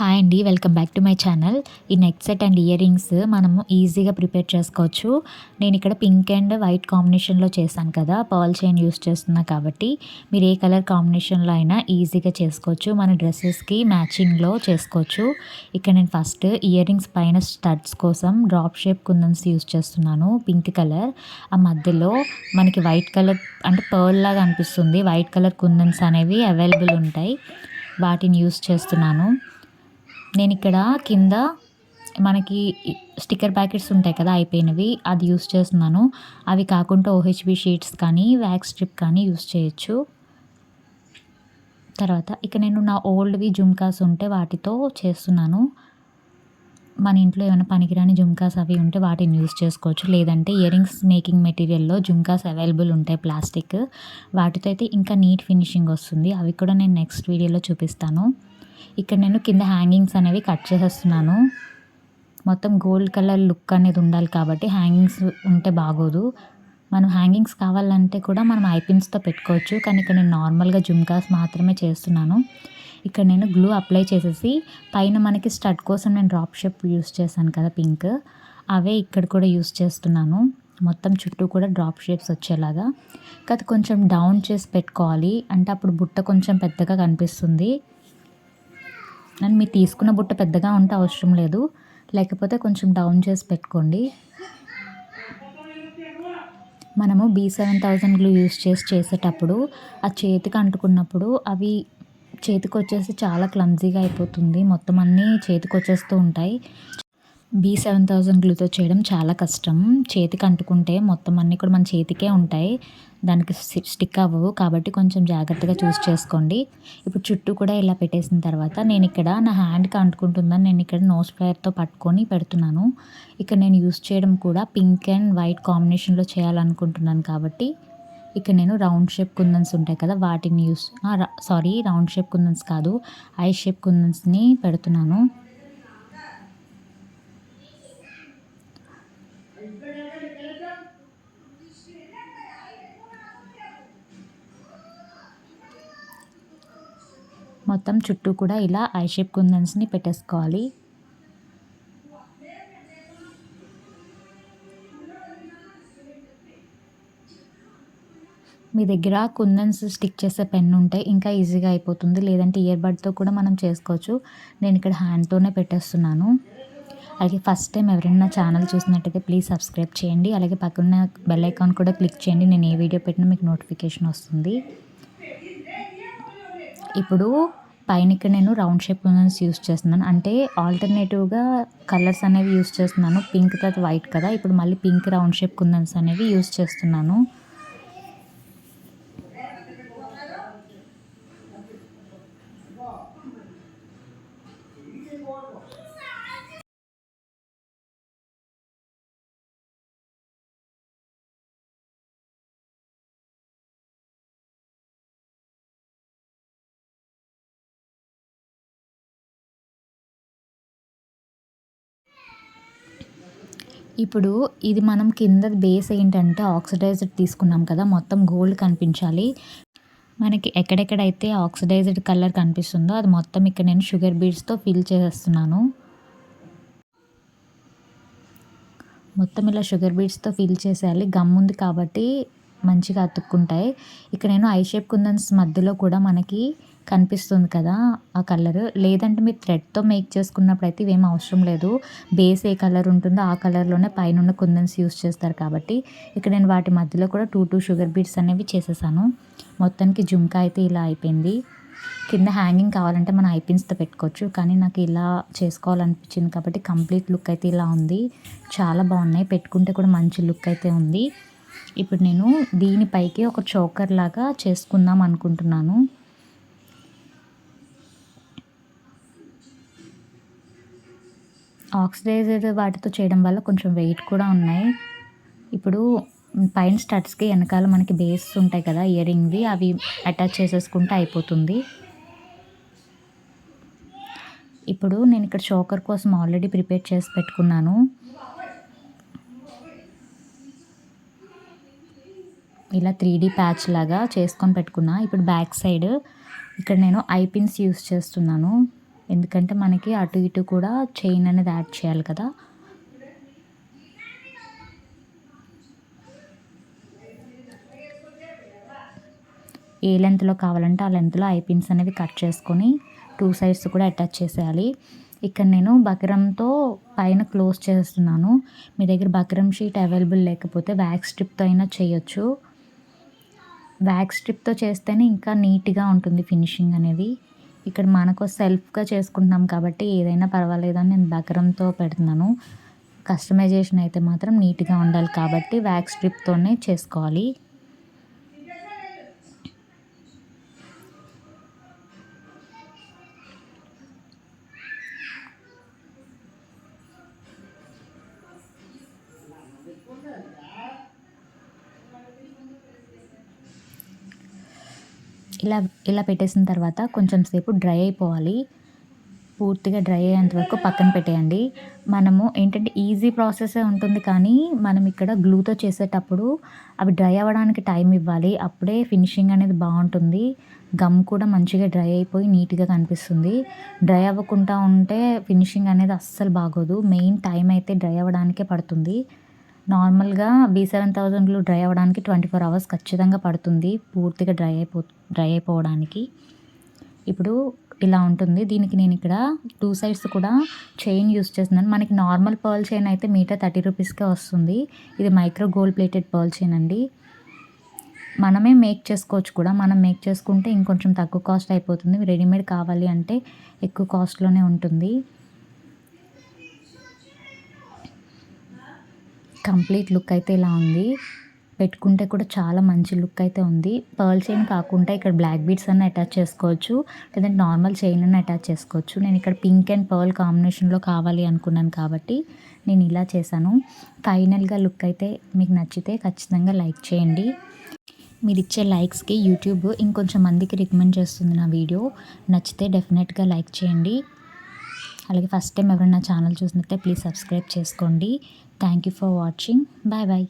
Hi అండి welcome back to my channel ఈ neck set and ear rings మనము ఈజీగా ప్రిపేర్ చేసుకోవచ్చు. నేను ఇక్కడ పింక్ అండ్ వైట్ కాంబినేషన్లో చేశాను కదా పర్ల్ చైన్ యూస్ చేస్తున్నా కాబట్టి మీరు ఏ కలర్ కాంబినేషన్లో అయినా ఈజీగా చేసుకోవచ్చు. మన డ్రెస్సెస్కి మ్యాచింగ్లో చేసుకోవచ్చు. ఇక్కడ నేను ఫస్ట్ ఇయర్ రింగ్స్ పైన స్టడ్స్ కోసం డ్రాప్ షేప్ కుందన్స్ యూస్ చేస్తున్నాను పింక్ కలర్ ఆ మధ్యలో మనకి వైట్ కలర్ అంటే పర్ల్ లాగా అనిపిస్తుంది. వైట్ కలర్ కుందన్స్ అనేవి అవైలబుల్ ఉంటాయి. వాటిని యూస్ చేస్తున్నాను. నేను ఇక్కడ కింద మనకి స్టిక్కర్ ప్యాకెట్స్ ఉంటాయి కదా అయిపోయినవి అది యూస్ చేస్తున్నాను. అవి కాకుండా ఓహెచ్బి షీట్స్ కానీ వ్యాక్స్ స్ట్రిప్ కానీ యూస్ చేయొచ్చు. తర్వాత ఇక నేను నా ఓల్డ్వి జుమ్కాస్ ఉంటే వాటితో చేస్తున్నాను. మన ఇంట్లో ఏమైనా పనికిరాని జుమ్కాస్ అవి ఉంటే వాటిని యూస్ చేసుకోవచ్చు. లేదంటే ఇయరింగ్స్ మేకింగ్ మెటీరియల్లో జుమ్కాస్ అవైలబుల్ ఉంటాయి ప్లాస్టిక్. వాటితో అయితే ఇంకా నీట్ ఫినిషింగ్ వస్తుంది. అవి కూడా నేను నెక్స్ట్ వీడియోలో చూపిస్తాను. ఇక్కడ నేను కింద హ్యాంగింగ్స్ అనేవి కట్ చేసేస్తున్నాను. మొత్తం గోల్డ్ కలర్ లుక్ అనేది ఉండాలి కాబట్టి హ్యాంగింగ్స్ ఉంటే బాగోదు. మనం హ్యాంగింగ్స్ కావాలంటే కూడా మనం ఐపిన్స్తో పెట్టుకోవచ్చు. కానీ ఇక్కడ నేను నార్మల్గా జుమ్కాస్ మాత్రమే చేస్తున్నాను. ఇక్కడ నేను గ్లూ అప్లై చేసేసి పైన మనకి స్టడ్ కోసం నేను డ్రాప్ షేప్ యూస్ చేశాను కదా పింక్. అవే ఇక్కడ కూడా యూస్ చేస్తున్నాను. మొత్తం చుట్టూ కూడా డ్రాప్ షేప్స్ వచ్చేలాగా. కాదు కొంచెం డౌన్ చేసి పెట్టుకోవాలి. అంటే అప్పుడు బుట్ట కొంచెం పెద్దగా కనిపిస్తుంది. అండ్ మీరు తీసుకున్న బుట్ట పెద్దగా ఉంటే అవసరం లేదు. లేకపోతే కొంచెం డౌన్ చేసి పెట్టుకోండి. మనము B seven thousand glue use చేసి చేసేటప్పుడు ఆ చేతికి అంటుకున్నప్పుడు అవి చేతికి వచ్చేసి చాలా క్లమ్జీగా అయిపోతుంది. మొత్తం అన్నీ చేతికి వచ్చేస్తూ ఉంటాయి. బీ సెవెన్ థౌజండ్ గ్లూతో చేయడం చాలా కష్టం. చేతికి అంటుకుంటే మొత్తం అన్నీ కూడా మన చేతికే ఉంటాయి. దానికి స్టిక్ అవ్వవు. కాబట్టి కొంచెం జాగ్రత్తగా చూస్ చేసుకోండి. ఇప్పుడు చుట్టూ కూడా ఇలా పెట్టేసిన తర్వాత నేను ఇక్కడ నా హ్యాండ్కి అంటుకుంటుందని నేను ఇక్కడ నోస్ ప్లేయర్తో పట్టుకొని పెడుతున్నాను. ఇక్కడ నేను యూస్ చేయడం కూడా పింక్ అండ్ వైట్ కాంబినేషన్లో చేయాలనుకుంటున్నాను కాబట్టి ఇక్కడ నేను రౌండ్ షేప్ కుందన్స్ ఉంటాయి కదా వాటిని use sorry round shape kundans కాదు ఐ షేప్ కుందన్స్ని పెడుతున్నాను. మొత్తం చుట్టూ కూడా ఇలా ఐ షేప్ కుందన్స్ని పెట్టేసుకోవాలి. మీ దగ్గర కుందన్స్ స్టిక్ చేసే పెన్ ఉంటే ఇంకా ఈజీగా అయిపోతుంది. లేదంటే ఇయర్ బడ్తో కూడా మనం చేసుకోవచ్చు. నేను ఇక్కడ హ్యాండ్తోనే పెట్టేస్తున్నాను. అలాగే ఫస్ట్ టైం ఎవరైనా ఛానల్ చూసినట్టయితే ప్లీజ్ సబ్స్క్రైబ్ చేయండి. అలాగే పక్కన బెల్ ఐకాన్ కూడా క్లిక్ చేయండి. నేను ఏ వీడియో పెట్టినా మీకు నోటిఫికేషన్ వస్తుంది. ఇప్పుడు పైన ఇక్కడ నేను రౌండ్ షేప్ కుందన్స్ యూస్ చేస్తున్నాను. అంటే ఆల్టర్నేటివ్గా కలర్స్ అనేవి యూస్ చేస్తున్నాను. పింక్ తర్వాత వైట్ కదా. ఇప్పుడు మళ్ళీ పింక్ రౌండ్ షేప్ కుందన్స్ అనేవి యూస్ చేస్తున్నాను. ఇప్పుడు ఇది మనం కింద బేస్ ఏంటంటే ఆక్సిడైజ్డ్ తీసుకున్నాం కదా మొత్తం గోల్డ్ కనిపించాలి. మనకి ఎక్కడెక్కడైతే ఆక్సిడైజ్డ్ కలర్ కనిపిస్తుందో అది మొత్తం ఇక్కడ నేను షుగర్ బీడ్స్తో ఫిల్ చేసేస్తున్నాను. మొత్తం ఇలా షుగర్ బీడ్స్తో ఫిల్ చేసేయాలి. గమ్ ఉంది కాబట్టి మంచిగా అతుక్కుంటాయి. ఇక్కడ నేను ఐ షేప్ కుందన్స్ మధ్యలో కూడా మనకి కనిపిస్తుంది కదా ఆ కలర్ లేదంటే మీరు థ్రెడ్తో మేక్ చేసుకున్నప్పుడు అయితే ఇవేం అవసరం లేదు. బేస్ ఏ కలర్ ఉంటుందో ఆ కలర్లోనే పైన ఉన్న కుందన్స్ యూస్ చేస్తారు కాబట్టి. ఇక్కడ నేను వాటి మధ్యలో కూడా టూ టూ షుగర్ బీట్స్ అనేవి చేసేసాను. మొత్తానికి జుంకా అయితే ఇలా అయిపోయింది. కింద హ్యాంగింగ్ కావాలంటే మనం ఐపిన్స్తో పెట్టుకోవచ్చు. కానీ నాకు ఇలా చేసుకోవాలనిపించింది కాబట్టి కంప్లీట్ లుక్ అయితే ఇలా ఉంది. చాలా బాగున్నాయి. పెట్టుకుంటే కూడా మంచి లుక్ అయితే ఉంది. ఇప్పుడు నేను దీనిపైకి ఒక చోకర్ లాగా చేసుకుందాం అనుకుంటున్నాను. ఆక్సిడైజర్ వాటితో చేయడం వల్ల కొంచెం వెయిట్ కూడా ఉన్నాయి. ఇప్పుడు పైన స్టడ్స్కి వెనకాల మనకి బేస్ ఉంటాయి కదా ఇయర్ రింగ్వి అవి అటాచ్ చేసేసుకుంటే అయిపోతుంది. ఇప్పుడు నేను ఇక్కడ చోకర్ కోసం ఆల్రెడీ ప్రిపేర్ చేసి పెట్టుకున్నాను. ఇలా త్రీ డీ ప్యాచ్ లాగా చేసుకొని పెట్టుకున్నా. ఇప్పుడు బ్యాక్ సైడ్ ఇక్కడ నేను ఐపిన్స్ యూస్ చేస్తున్నాను. ఎందుకంటే మనకి అటు ఇటు కూడా చైన్ అనేది యాడ్ చేయాలి కదా. ఏ లెంత్లో కావాలంటే ఆ లెంత్లో ఐపిన్స్ అనేవి కట్ చేసుకొని టూ సైడ్స్ కూడా అటాచ్ చేసేయాలి. ఇక్కడ నేను బక్రంతో పైన క్లోజ్ చేస్తున్నాను. మీ దగ్గర బక్రం షీట్ అవైలబుల్ లేకపోతే వ్యాక్స్ స్ట్రిప్తో అయినా చేయొచ్చు. వ్యాక్స్ స్ట్రిప్తో చేస్తేనే ఇంకా నీట్గా ఉంటుంది ఫినిషింగ్ అనేది. ఇక్కడ మనకు సెల్ఫ్గా చేసుకుంటున్నాం కాబట్టి ఏదైనా పర్వాలేదని నేను బక్రంతో పెడుతున్నాను. కస్టమైజేషన్ అయితే మాత్రం నీట్గా ఉండాలి కాబట్టి వ్యాక్స్ స్ట్రిప్తోనే చేసుకోవాలి. ఇలా ఇలా పెట్టేసిన తర్వాత కొంచెం సేపు డ్రై అయిపోవాలి. పూర్తిగా డ్రై అయ్యేంత వరకు పక్కన పెట్టేయండి. మనము ఏంటంటే ఈజీ ప్రాసెసే ఉంటుంది కానీ మనం ఇక్కడ గ్లూతో చేసేటప్పుడు అవి డ్రై అవ్వడానికి టైం ఇవ్వాలి. అప్పుడే ఫినిషింగ్ అనేది బాగుంటుంది. గమ్ కూడా మంచిగా డ్రై అయిపోయి నీట్గా కనిపిస్తుంది. డ్రై అవ్వకుండా ఉంటే ఫినిషింగ్ అనేది అస్సలు బాగోదు. మెయిన్ టైం అయితే డ్రై అవ్వడానికే పడుతుంది. నార్మల్గా బీ సెవెన్ థౌజండ్లు డ్రై అవ్వడానికి ట్వంటీ ఫోర్ అవర్స్ ఖచ్చితంగా పడుతుంది పూర్తిగా డ్రై అయిపో డ్రై అయిపోవడానికి. ఇప్పుడు ఇలా ఉంటుంది. దీనికి నేను ఇక్కడ టూ సైడ్స్ కూడా చైన్ యూస్ చేస్తున్నాను. మనకి నార్మల్ పర్ల్ చైన్ అయితే మీటర్ థర్టీ రూపీస్కే వస్తుంది. ఇది micro gold plated pearl chain అండి. మనమే మేక్ చేసుకోవచ్చు కూడా. మనం మేక్ చేసుకుంటే ఇంకొంచెం తక్కువ కాస్ట్ అయిపోతుంది. రెడీమేడ్ కావాలి అంటే ఎక్కువ కాస్ట్లోనే ఉంటుంది. కంప్లీట్ లుక్ అయితే ఇలా ఉంది. పెట్టుకుంటే కూడా చాలా మంచి లుక్ అయితే ఉంది. పర్ల్ చైన్ కాకుండా ఇక్కడ బ్లాక్ బీడ్స్ అన్న అటాచ్ చేసుకోవచ్చు. లేదంటే నార్మల్ చైన్ అన్న అటాచ్ చేసుకోవచ్చు. నేను ఇక్కడ పింక్ అండ్ పర్ల్ కాంబినేషన్లో కావాలి అనుకున్నాను కాబట్టి నేను ఇలా చేశాను. ఫైనల్గా లుక్ అయితే మీకు నచ్చితే ఖచ్చితంగా లైక్ చేయండి. మీరు ఇచ్చే లైక్స్కి యూట్యూబ్ ఇంకొంచెం మందికి రికమెండ్ చేస్తుంది నా వీడియో. నచ్చితే డెఫినెట్గా లైక్ చేయండి. అలాగే ఫస్ట్ టైం ఎవరైనా ఛానల్ చూసినట్టే ప్లీజ్ సబ్స్క్రైబ్ చేసుకోండి. Thank you for watching bye bye